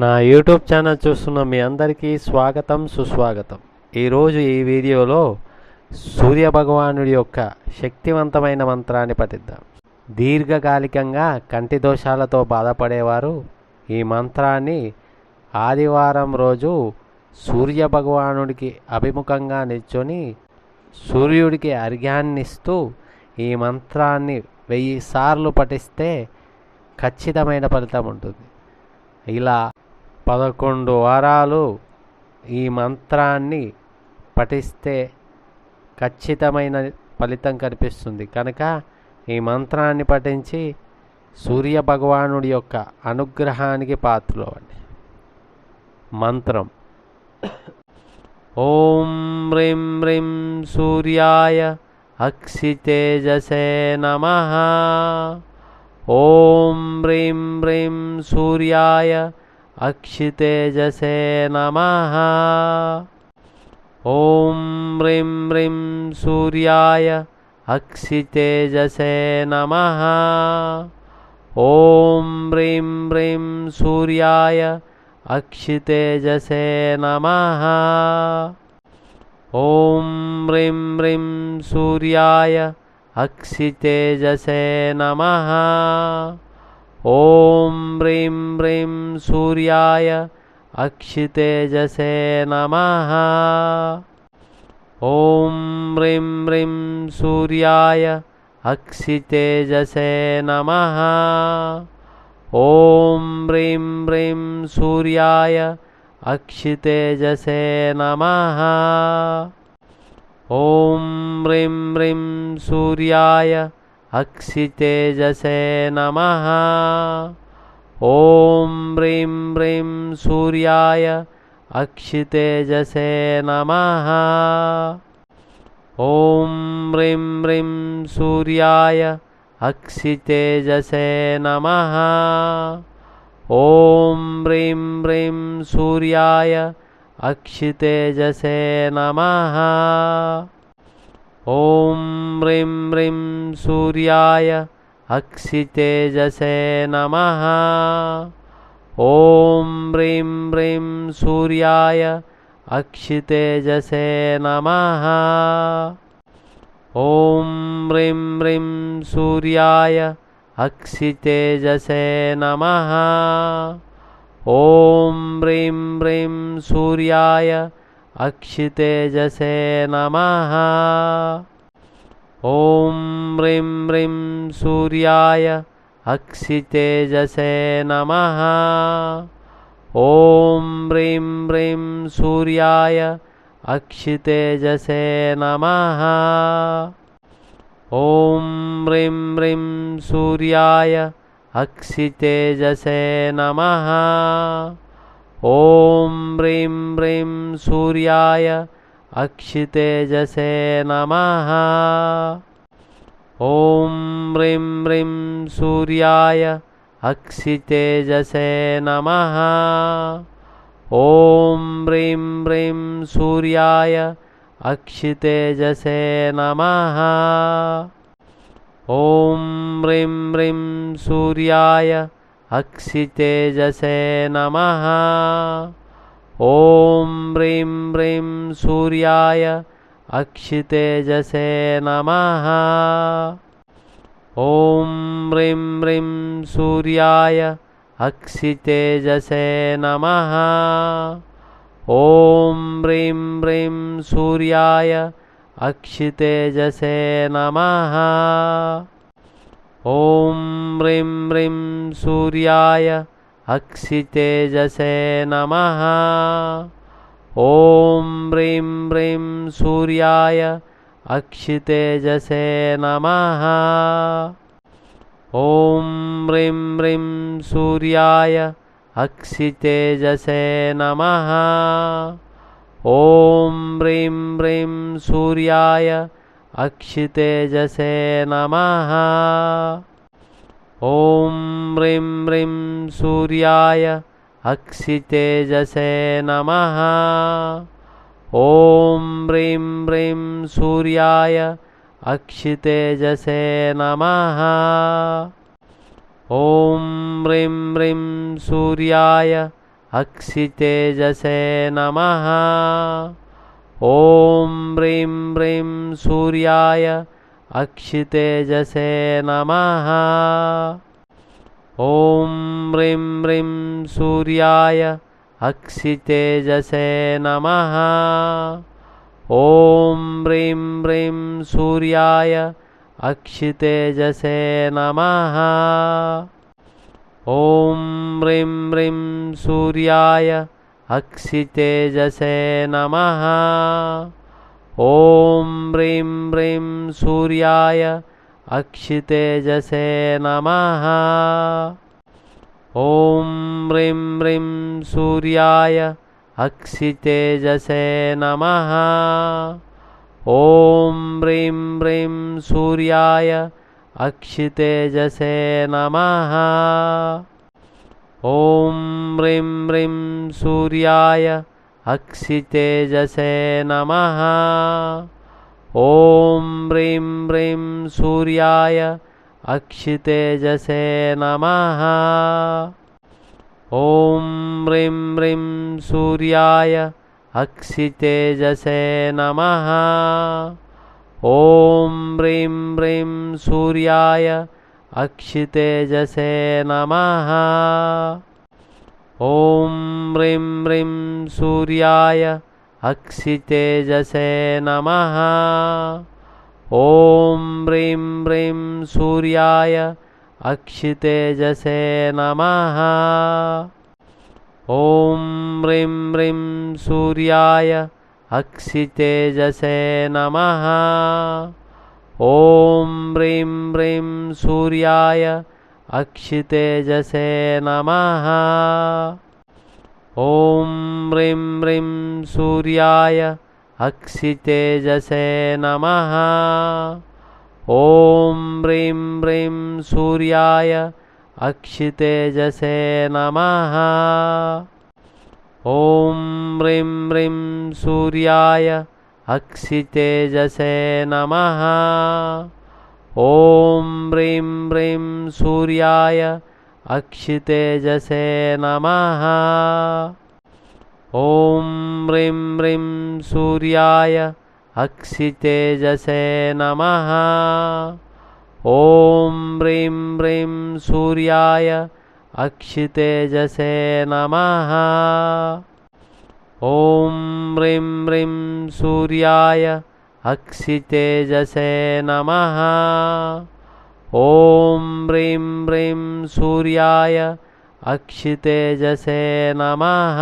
నా YouTube channel చూస్తున్న మీ అందరికీ స్వాగతం సుస్వాగతం. ఈరోజు ఈ వీడియోలో సూర్య భగవానుడి యొక్క శక్తివంతమైన మంత్రాన్ని పఠిద్దాం. దీర్ఘకాలికంగా కంటి దోషాలతో బాధపడేవారు ఈ మంత్రాన్ని ఆదివారం రోజు సూర్య భగవానుడికి అభిముఖంగా నిల్చొని సూర్యుడికి అర్ఘ్యాన్నిస్తూ ఈ మంత్రాన్ని వెయ్యి సార్లు పఠిస్తే ఖచ్చితమైన ఫలితం ఉంటుంది. ఇలా పదకొండు వారాలు ఈ మంత్రాన్ని పఠిస్తే ఖచ్చితమైన ఫలితం కనిపిస్తుంది. కనుక ఈ మంత్రాన్ని పఠించి సూర్య భగవానుడి యొక్క అనుగ్రహానికి పాత్రలవ్వండి మంత్రం. ఓం హ్రీం హ్రీం సూర్యాయ అక్షితేజసే నమ. ఓం హ్రీం హ్రీం సూర్యాయ अक्षितेजसे नमः ॐ ह्रीं ह्रीं सूर्याय अक्षितेजसे नमः ॐ ह्रीं ह्रीं सूर्याय अक्षितेजसे नमः ॐ ह्रीं ह्रीं सूर्याय अक्षितेजसे नमः ॐ म्रीं म्रीं सूर्याय अक्षितेजसे नमः। ॐ म्रीं म्रीं सूर्याय अक्षितेजसे नमः। ॐ म्रीं म्रीं सूर्याय अक्षितेजसे नमः। ॐ म्रीं म्रीं सूर्याय अक्षितेजसे नमः ॐ ह्रीं ह्रीं सूर्याय अक्षितेजसे नमः ॐ ह्रीं ह्रीं सूर्याय अक्षितेजसे नमः ॐ ह्रीं ह्रीं सूर्याय अक्षितेजसे नमः ॐ ह्रीं ह्रीं सूर्याय अक्षितेजसे नमः। ॐ ह्रीं ह्रीं सूर्याय अक्षितेजसे नमः। ॐ ह्रीं ह्रीं सूर्याय अक्षितेजसे नमः। ॐ ह्रीं ह्रीं सूर्याय अक्षितेजसे नमः ॐ ह्रीं ह्रीं सूर्याय अक्षितेजसे नमः ॐ ह्रीं ह्रीं सूर्याय अक्षितेजसे नमः ॐ ह्रीं ह्रीं सूर्याय अक्षितेजसे नमः ॐ म्रीं म्रीं सूर्याय अक्षितेजसे नमः। ॐ म्रीं म्रीं सूर्याय अक्षितेजसे नमः। ॐ म्रीं म्रीं सूर्याय अक्षितेजसे नमः। ॐ म्रीं म्रीं सूर्याय अक्षितेजसे नमः ॐ ह्रीं ह्रीं सूर्याय अक्षितेजसे नमः ॐ ह्रीं ह्रीं सूर्याय अक्षितेजसे नमः ॐ ह्रीं ह्रीं सूर्याय अक्षितेजसे नमः ॐ ह्रीं ह्रीं सूर्याय अक्षितेजसे नमः। ॐ ह्रीं ह्रीं सूर्याय अक्षितेजसे नमः। ॐ ह्रीं ह्रीं सूर्याय अक्षितेजसे नमः। ॐ ह्रीं ह्रीं सूर्याय अक्षितेजसे नमः। ॐ ह्रीं ह्रीं सूर्याय अक्षितेजसे नमः। ॐ ह्रीं ह्रीं सूर्याय अक्षितेजसे नमः। ॐ ह्रीं ह्रीं सूर्याय अक्षितेजसे नमः। ॐ ह्रीं ह्रीं सूर्याय अक्षितेजसे नमः। ॐ ह्रीं ह्रीं सूर्याय अक्षितेजसे नमः। ॐ ह्रीं ह्रीं सूर्याय अक्षितेजसे नमः। ॐ ह्रीं ह्रीं सूर्याय अक्षितेजसे नमः। ॐ ह्रीं ह्रीं सूर्याय अक्षितेजसे नमः। ॐ ह्रीं ह्रीं सूर्याय अक्षितेजसे नमः। ॐ ह्रीं ह्रीं सूर्याय अक्षितेजसे नमः। ॐ ह्रीं ह्रीं सूर्याय अक्षितेजसे नमः। ॐ ह्रीं ह्रीं सूर्याय अक्षितेजसे नमः। ॐ ह्रीं ह्रीं सूर्याय अक्षितेजसे नमः। ॐ ह्रीं ह्रीं सूर्याय अक्षितेजसे नमः। ॐ ह्रीं ह्रीं सूर्याय अक्षितेजसे नमः। ॐ ह्रीं ह्रीं सूर्याय अक्षितेजसे नमः। ॐ ह्रीं ह्रीं सूर्याय अक्षितेजसे नमः। ॐ ह्रीं ह्रीं सूर्याय अक्षितेजसे नमः। ॐ ह्रीं ह्रीं सूर्याय अक्षितेजसे नमः। ॐ ह्रीं ह्रीं सूर्याय अक्षितेजसे नमः। ॐ ह्रीं ह्रीं सूर्याय अक्षितेजसे नमः। ॐ ह्रीं ह्रीं सूर्याय अक्षितेजसे नमः। ॐ ह्रीं ह्रीं सूर्याय अक्षितेजसे नमः। ॐ ह्रीं ह्रीं सूर्याय अक्षितेजसे नमः। ॐ ह्रीं ह्रीं सूर्याय अक्षितेजसे नमः। ॐ ह्रीं ह्रीं सूर्याय अक्षितेजसे नमः।